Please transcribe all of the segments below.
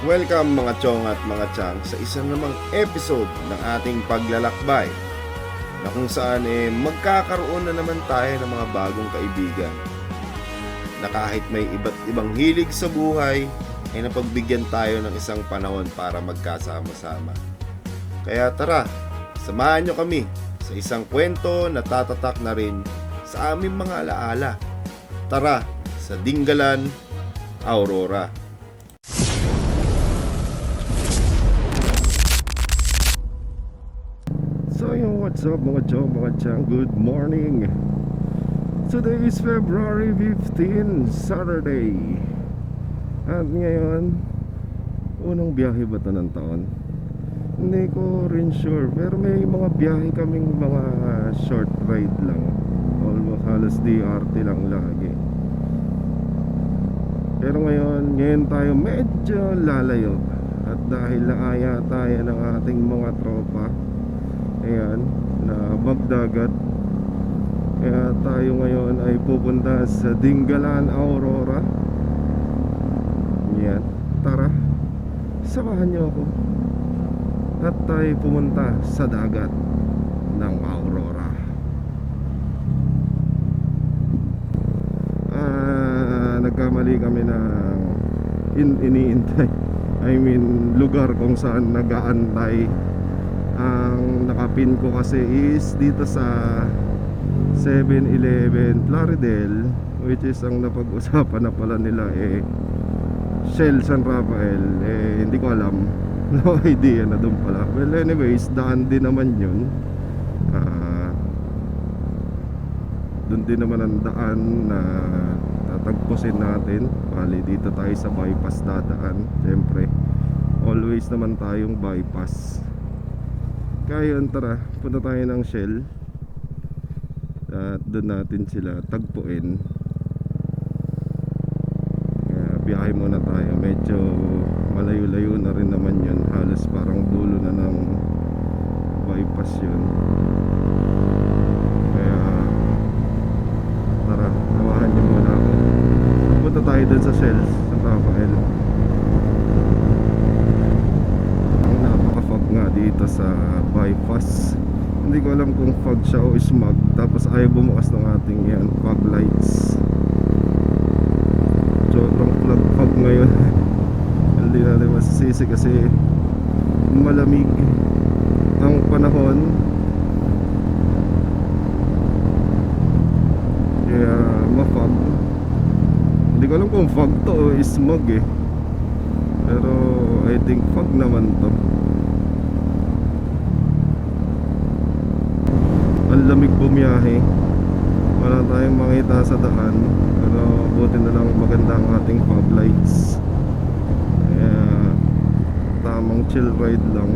Welcome mga chong at mga chang sa isang namang episode ng ating paglalakbay na kung saan eh magkakaroon na naman tayo ng mga bagong kaibigan na kahit may iba't ibang hilig sa buhay ay napagbigyan tayo ng isang panahon para magkasama-sama. Kaya tara, samahan nyo kami sa isang kwento na tatatak na rin sa aming mga alaala. Tara, sa Dinggalan, Aurora. What's up mga chong, mga chang, good morning. Today is February 15, Saturday. At ngayon, unang biyahe ba ito ng taon? Hindi ko rin sure. Pero may mga biyahe kaming mga short ride lang. Almost halos DRT lang lagi. Pero ngayon, ngayon tayo medyo lalayo. At dahil naaya tayo ng ating mga tropa Ayan, na magdagat Kaya tayo ngayon ay pupunta sa Dingalan, Aurora. Yan, tara Samahan niyo ako. At tayo pumunta sa dagat ng Aurora. Ah, nagkamali kami ng in iniintay. I mean lugar kung saan nagaantay ang nakapin ko kasi is dito sa 7-Eleven Plaridel which is ang napag-usapan na pala nila eh Shell San Rafael eh hindi ko alam. No idea na doon pala. Well anyways daan din naman yun. Ah, doon din naman ang daan na tatagpusin natin. Bali dito tayo sa bypass dadaan. Syempre always naman tayong bypass kaya yun, tara, punta tayo ng Shell. At doon natin sila tagpuin. Kaya biyahe muna tayo. Medyo malayo-layo na rin naman yun. Halos parang dulo na ng bypass yun Kaya Tara, tawahan niyo muna ako Punta tayo doon sa Shell San Rafael ang napaka-fog nga dito sa bypass hindi ko alam kung fog siya o smog tapos ayaw bumukas ng ating yan fog lights. Sobrang fog fog ngayon. Hindi natin masisisi kasi malamig ang panahon. Kaya ma-fog. Hindi ko alam kung fog to o smog eh. Pero I think fog naman to Ang lamig bumiyahe. Wala tayong makita sa daan. Pero buti na lang maganda ang ating fog lights. Kaya tamang chill ride lang.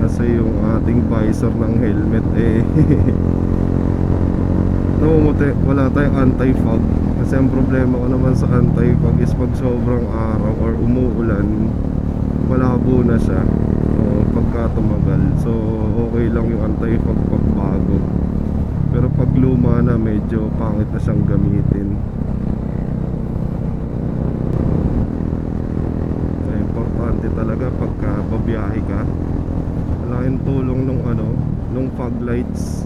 Kasi yung ating visor ng helmet eh namumuti. Wala tayong anti-fog. Kasi ang problema ko naman sa anti-fog is pag sobrang araw or umuulan malabo na siya o pagka tumagal. So okay lang yung anti-fog pag bago pero pag luma na medyo pangit na siyang gamitin. Kaya importante talaga pagka babiyahe ka malaking tulong nung ano nung fog lights.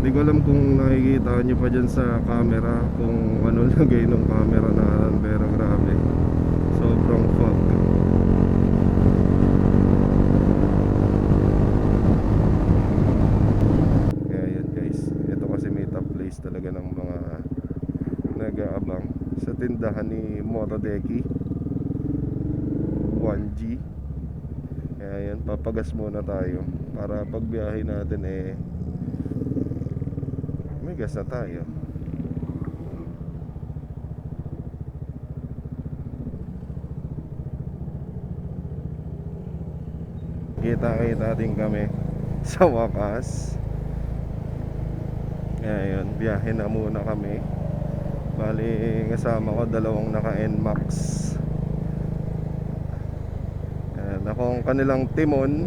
Hindi ko alam kung nakikita nyo pa dyan sa camera kung ano lagay ng camera na pero grabe. Sobrang fog kaya yun guys ito kasi may top place talaga ng mga nag-aabang sa tindahan ni Motodeki 1G kaya yan papagas muna tayo. Para pagbiyahe natin eh may gas na tayo. Kita kita din kami sa wakas. Yun biyahe na muna kami bali kasama ko dalawang naka NMAX yan akong kanilang timon.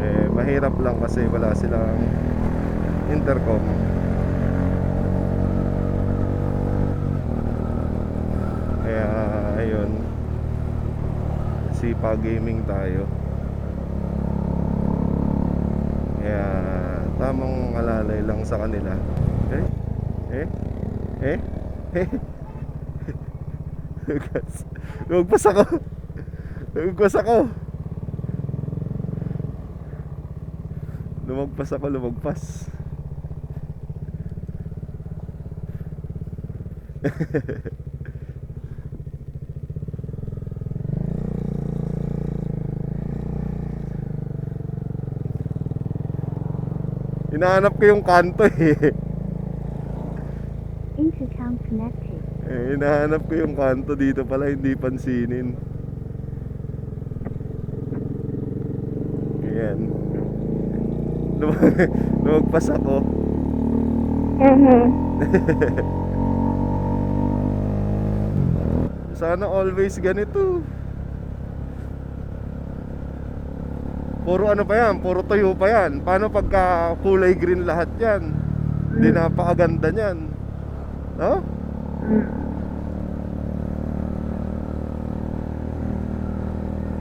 Eh mahirap lang kasi wala silang intercom. Kaya ayun. Sipa gaming tayo. Yeah tamang alalay lang sa kanila. Eh? Eh? Eh? Eh? Lumagpas ako. Lumagpas ako. Lumagpas ako, lumagpas. Hinahanap ko yung kanto eh. Intercom connected. Eh, hinahanap ko yung kanto dito pala, hindi pansinin. Ayan. Lumag- Lumagpas ako. Sana always ganito. Puro ano pa yan, puro tuyo pa yan. Paano pagka kulay green lahat yan? Hindi napakaganda niyan. No?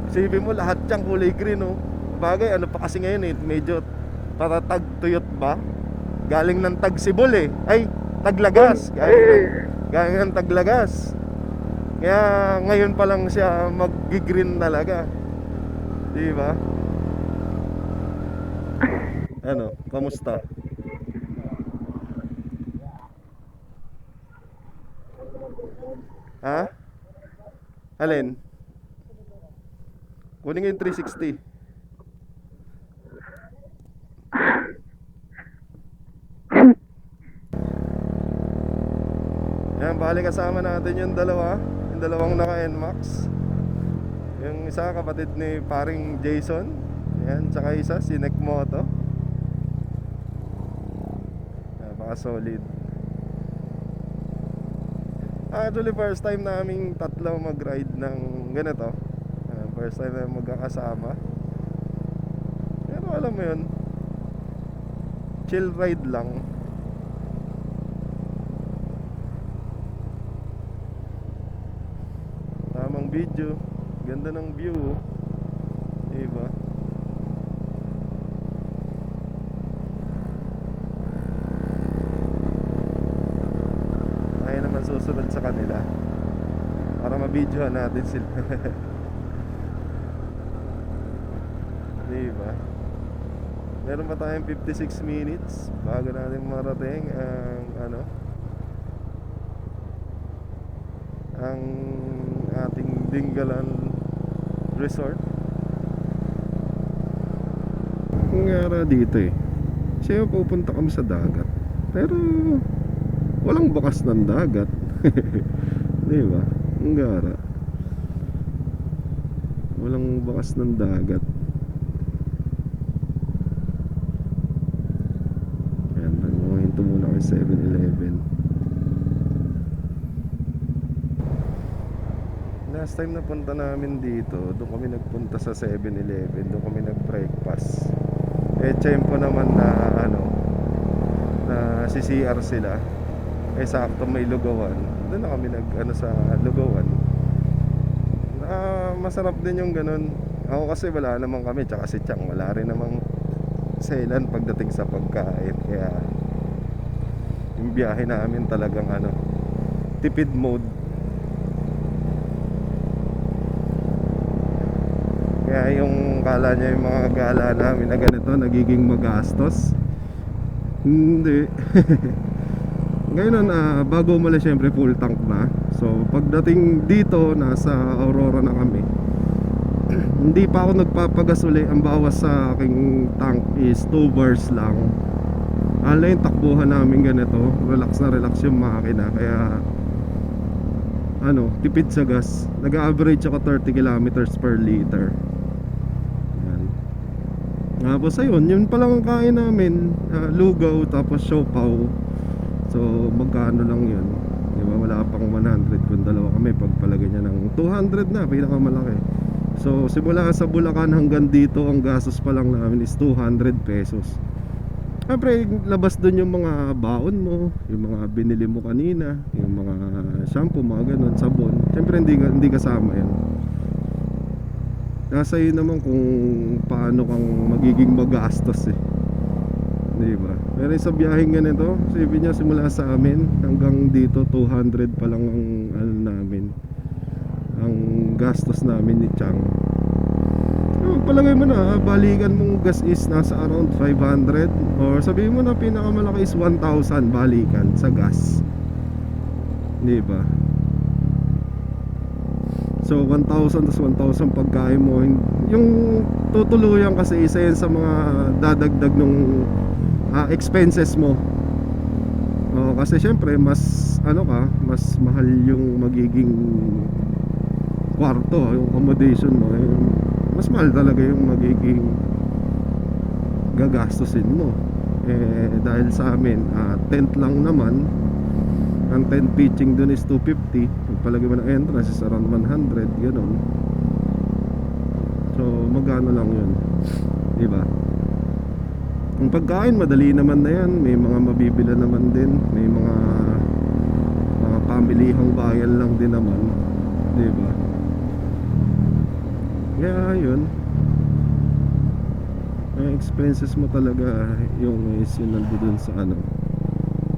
Isipin mo lahat yan kulay green oh. Bagay ano pa kasi ngayon eh, medyo patatag tuyot ba? Galing ng tagsibol eh. Ay, taglagas. Galing, galing ng taglagas. Kaya ngayon pa lang siya mag-green talaga. Di ba? Ano, kamusta? Ha? Alin? Kunin nga yung 360. Yan, bali kasama natin yung dalawa. Yung dalawang naka-NMAX. Yung isa kapatid ni paring Jason. Yan, tsaka isa si Nekmoto. Napaka solid. Actually, first time naming tatlo mag-ride ng ganito. Ah, first time na magkakasama. Pero alam mo yun, chill ride lang. Tamang video. Ganda ng view. oh. Diba? Tayo naman susunod sa kanila. Mabidyohan natin sila. diba? Meron pa tayong 56 minutes bago natin marating ang ano ang ating Dingalan Resort. Ang ngara dito eh. Kasi pupunta kami sa dagat. Pero walang bakas ng dagat. Di ba? Ang gara. Walang bakas ng dagat. Ayan, nagmuhinto muna kay 7-Eleven. Last time na punta namin dito, doon kami nagpunta sa 7-Eleven, doon kami nag-breakfast. Eh, tiyempo naman na ano, na si CR sila. Eh, sakto may lugawan. Doon na kami nag, ano, sa lugawan. Masarap din yung ganun. Ako kasi wala naman kami, tsaka si Chang wala rin namang selan pagdating sa pagkain. Kaya, yung biyahe namin talagang ano, tipid mode. Kaya yung kala niya yung mga gala namin na ganito nagiging magastos. Hindi. Ngayon na bago umalis syempre full tank na. So pagdating dito nasa Aurora na kami. Hindi pa ako nagpapagasuli. Ang bawas sa aking tank is 2 bars lang. Ala yung takbuhan namin ganito. Relax na relax yung makina. Kaya ano, tipid sa gas. Nag-average ako 30 kilometers per liter. Tapos ayun, yun pa lang ang kain namin. Ah, lugaw, tapos siopaw. So, magkano lang yun? Di ba? Wala pang 100 kung dalawa kami. Pagpalagay niya ng 200 na, pinakamalaki. So, simula sa Bulacan hanggang dito, ang gastos pa lang namin is 200 pesos. Siyempre, labas doon yung mga baon mo, yung mga binili mo kanina, yung mga shampoo, mga ganun, sabon. Siyempre, hindi, hindi kasama yan. nasa iyo naman kung paano kang magiging magastos eh. Di ba? Pero sa biyaheng ganito, sabi niya simula sa amin hanggang dito 200 pa lang ang ano namin. Ang gastos namin ni Chang. Oh, palagay mo na, ah, balikan mong gas is nasa around 500 or sabihin mo na pinakamalaki is 1,000 balikan sa gas. Di ba? So 1,000 tas 1,000 pagkain mo Yung tutuluyan kasi isa yan sa mga dadagdag nung ah, expenses mo. Oo, Kasi syempre mas ano ka Mas mahal yung magiging kwarto Yung accommodation mo. Eh, Mas mahal talaga yung magiging gagastusin mo. Eh, Dahil sa amin ah, tent lang naman. Ang tent pitching dun is 250 Pagpalagay mo ng entrance is around 100 Ganon So magkano lang yun. Di ba? Ang pagkain madali naman na yan. May mga mabibila naman din. May mga mga pamilihang bayan lang din naman. Di ba? Kaya yun. Ang expenses mo talaga Yung is yun nandun sa ano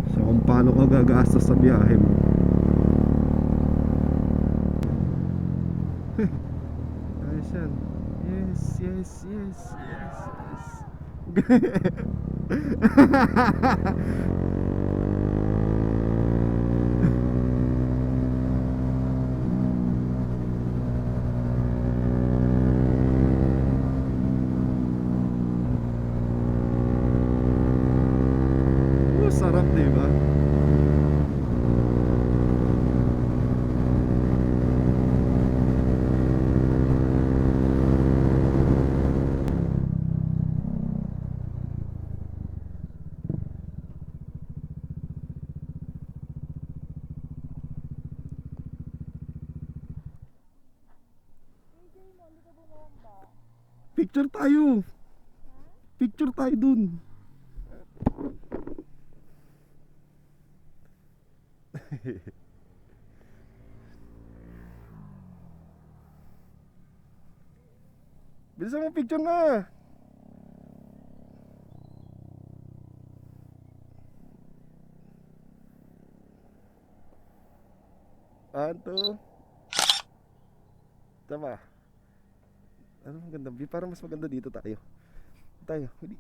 So kung paano ka gagastos sa biyahe mo. Ayos yan. Yes, yes, yes, sarap diba? Picture tayo. Picture tayo dun. Bilisan mo picture na. Anto. Tama. Ano maganda? Parang mas maganda dito tayo. Tayo. Hindi.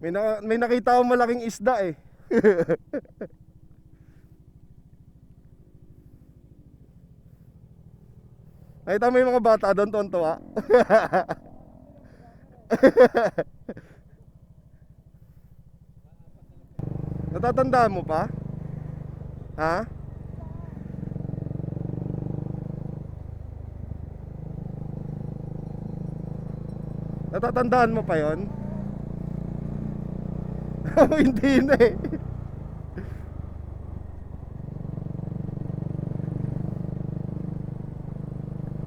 May, na, may nakita akong malaking isda eh. Nakita mo yung mga bata doon, tonto Natatandaan mo pa? Ha? Natatandaan mo pa yon? Hindi na eh.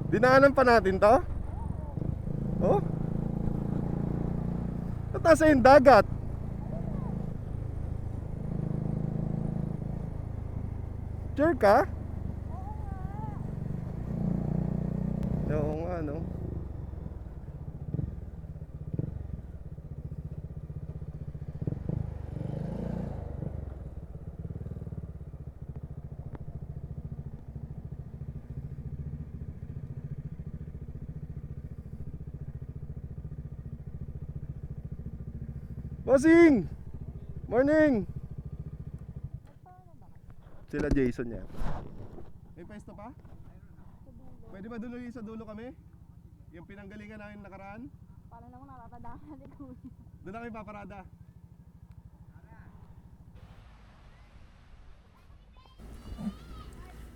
Dinaanan pa natin to? Oh? Nataas na yung dagat. Ka? Oo nga, no? Bossing! Morning! Sila Jason niya. May pwesto pa? Pwede ba dulo sa dulo kami? Yung pinanggalingan namin nakaraan? Parang naman natatandaan natin kung Doon na kami paparada.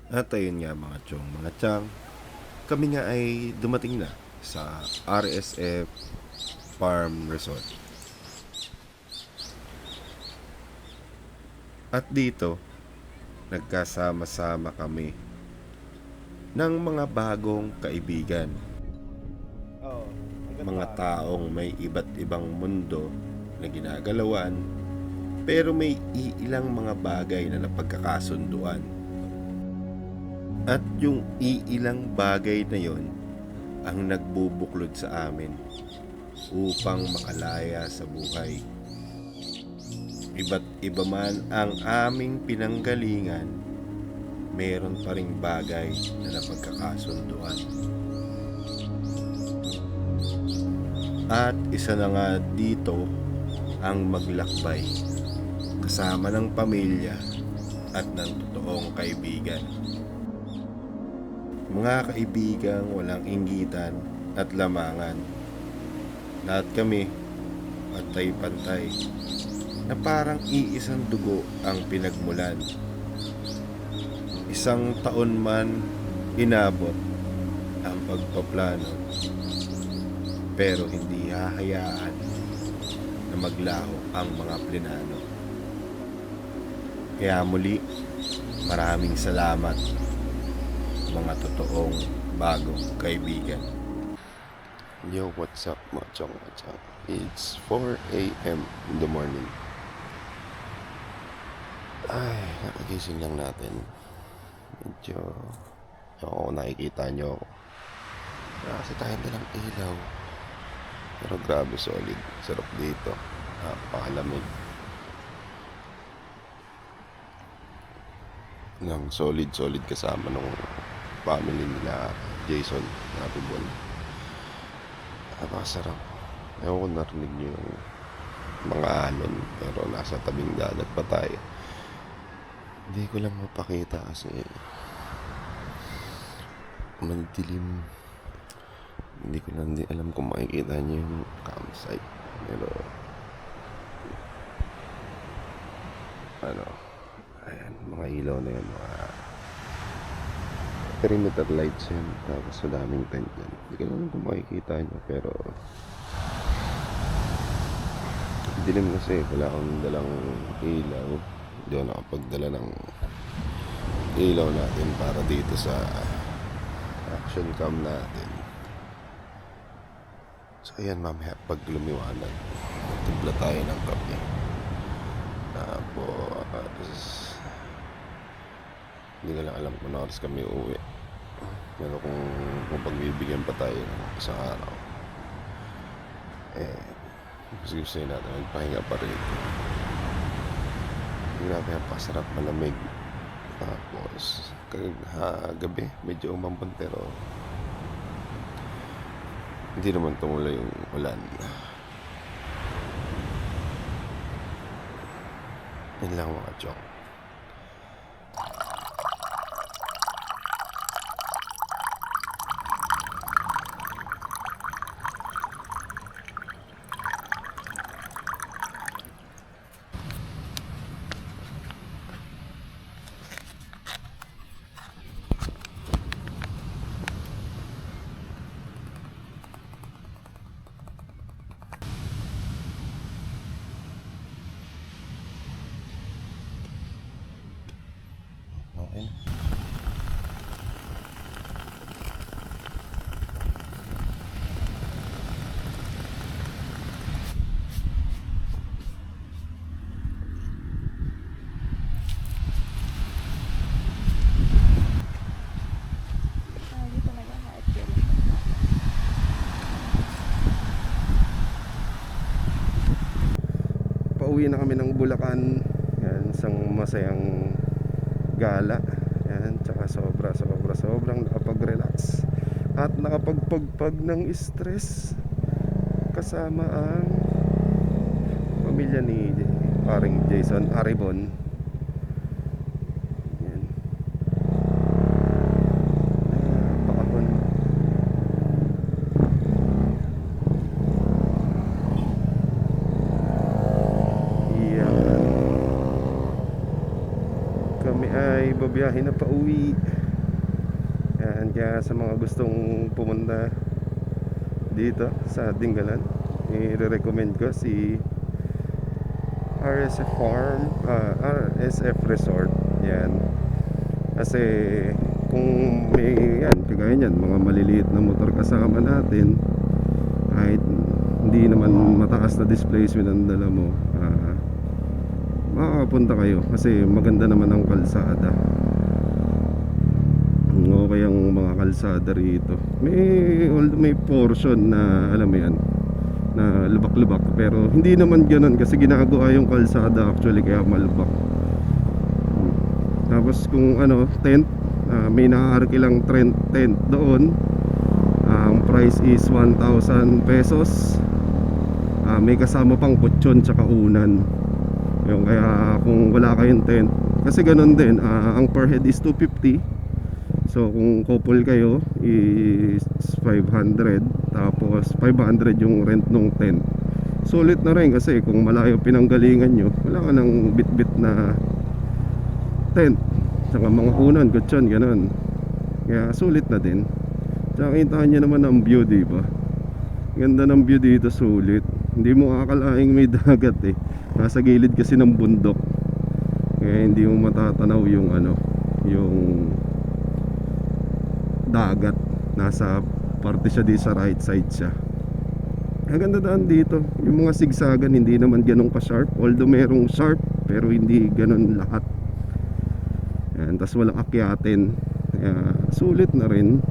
At ayun nga mga chong, mga chang, kami nga ay dumating na sa RSF Farm Resort. At dito, nagkasama-sama kami ng mga bagong kaibigan. Mga taong may iba't ibang mundo na ginagalawan pero may iilang mga bagay na napagkakasunduan. At yung iilang bagay na yon ang nagbubuklod sa amin upang makalaya sa buhay. Iba't iba man ang aming pinanggalingan, meron pa ring bagay na napagkakasunduan. At isa na nga dito ang maglakbay kasama ng pamilya at ng totoong kaibigan. Mga kaibigang walang inggitan at lamangan. Lahat kami pantay-pantay na parang iisang dugo ang pinagmulan. Isang taon man inabot ang pagpaplano pero hindi hahayaan na maglaho ang mga plinano. Kaya muli, maraming salamat mga totoong bagong kaibigan. Yo, what's up mga chong? It's 4 a.m. in the morning. Ay, nakagising lang natin. Medyo, ako nakikita nyo ako. Kasi tayo nilang ilaw. Pero grabe solid. Sarap dito. Napakalamig. Ng solid solid kasama ng family nila Jason Napibon. Napakasarap. Ewan ko narinig niyo yung mga alon pero nasa tabing dagat pa tayo. Hindi ko lang mapakita kasi madilim hindi ko lang di alam kung makikita niyo yung campsite. Pero ano ayan mga ilaw na yun mga perimeter lights yun. Tapos madaming tent yan hindi ko lang kung makikita niyo pero dilim kasi wala akong dalang ilaw hindi ako nakapagdala ng ilaw natin para dito sa action cam natin So ayan mamaya pag lumiwanag, timpla tayo ng kape. Tapos, hindi ko lang alam kung oras kami uuwi. Pero kung, kung pagbibigyan pa tayo ng isang araw, eh, gusto natin magpahinga pa rin. Grabe ang pasarap malamig. Tapos, kagabi, medyo umambon pero hindi naman tumuloy yung ulan. Yun lang mga chong. Okay na. Lagi talaga kahit kailan. Pauwi na kami ng Bulacan. Yan isang masayang gala. Yan tsaka sobra sobra sobrang nakapag-relax. At nakapagpagpag ng stress kasama ang pamilya ni paring Jason Aribon yan napakahon Yan. Kami babiyahin na pauwi. Yan, kaya sa mga gustong pumunta dito sa Dingalan, i-recommend ko si RSF Farm, ah, RSF Resort. Yan. Kasi kung may yan, kagaya niyan, mga maliliit na motor kasama natin, kahit hindi naman mataas na displacement ang dala mo ah, makakapunta kayo kasi maganda naman ang kalsada okay mga kalsada rito. May, may portion na alam mo yan na lubak-lubak. Pero hindi naman ganun kasi ginagawa yung kalsada actually kaya malubak. Hmm. tapos kung ano tent ah, may nakaarkilang tent, tent doon. Ang price is 1,000 pesos. Ah, may kasama pang kutsyon tsaka unan. Yung kaya kung wala kayong tent kasi ganun din ah, ang per head is 250 so kung couple kayo is 500 tapos 500 yung rent ng tent. Sulit na rin kasi kung malayo pinanggalingan nyo wala ka ng bit-bit na tent. Tsaka mga unan, kutsyon, ganun. Kaya sulit na din. Tsaka kita nyo naman ang view diba ganda ng view dito sulit. Hindi mo akalaing may dagat eh. Nasa gilid kasi ng bundok. Kaya hindi mo matatanaw yung ano yung dagat. Nasa parte siya di sa right side siya. Ang ganda daan dito yung mga sigsagan hindi naman ganun ka sharp although merong sharp pero hindi ganun lahat. Yan tas walang akyatin. Kaya sulit na rin.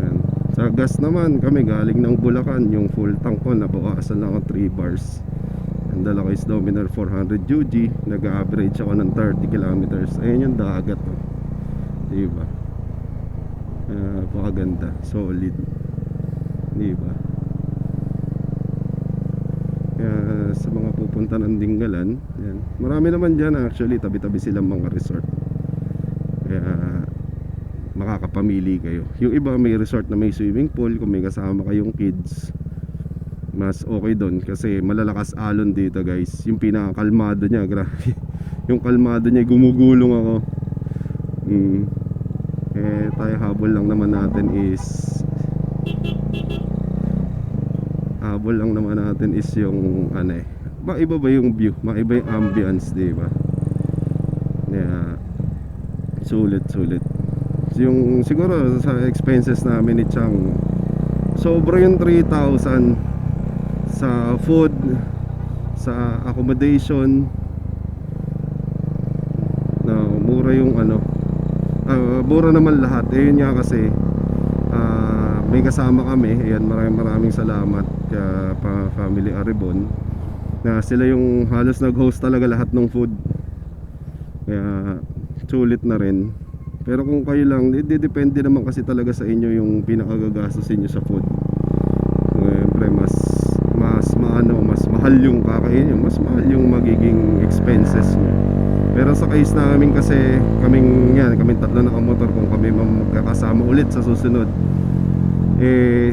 Yan. sa gas naman kami galing ng Bulacan yung full tank ko nabawasan lang ako 3 bars. Ang dala ko is Dominar 400 UG nag-average ako ng 30 kilometers. Ayun yung dagat oh. Diba uh, pakaganda solid. Diba kaya sa mga pupunta ng Dinggalan yan. marami naman dyan actually. Tabi-tabi silang mga resort. Kaya makakapamili kayo. Yung iba may resort na may swimming pool. Kung may kasama kayong kids mas okay doon kasi malalakas alon dito guys. Yung pinakakalmado niya grabe. Yung kalmado niya gumugulong ako. Mm. Habol lang naman natin is habol lang naman natin is yung ano eh maiba ba yung view? Maiba yung ambience di ba? Yeah, sulit sulit. Yung siguro sa expenses namin ni Chang sobra yung 3,000 sa food sa accommodation. Na mura yung mura naman lahat. Eh yun nga kasi ah, may kasama kami. Ayan maraming maraming salamat kaya pa family Aribon na sila yung halos nag-host talaga lahat ng food. Kaya sulit na rin. Pero kung kayo lang depende naman kasi talaga sa inyo yung pinakagagastos inyo sa food. Siyempre mas mas maano mas mahal yung kakainin nyo mas mahal yung magiging expenses nyo pero sa case namin kasi kaming yan kaming tatlo nakamotor kung kami magkakasama ulit sa susunod eh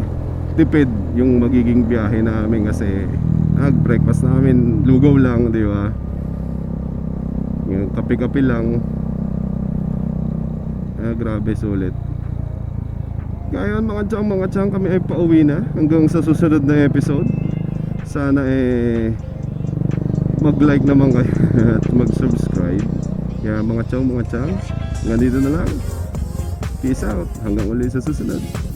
tipid yung magiging biyahe namin kasi nag breakfast namin lugaw lang di ba? Yung kape-kape lang. Ah, grabe sulit. Kaya mga tiyang mga tiyang kami ay pauwi na hanggang sa susunod na episode. Sana eh mag like naman kayo at mag kaya mga tiyang mga tiyang hanggang na lang. Peace out. Hanggang uli sa susunod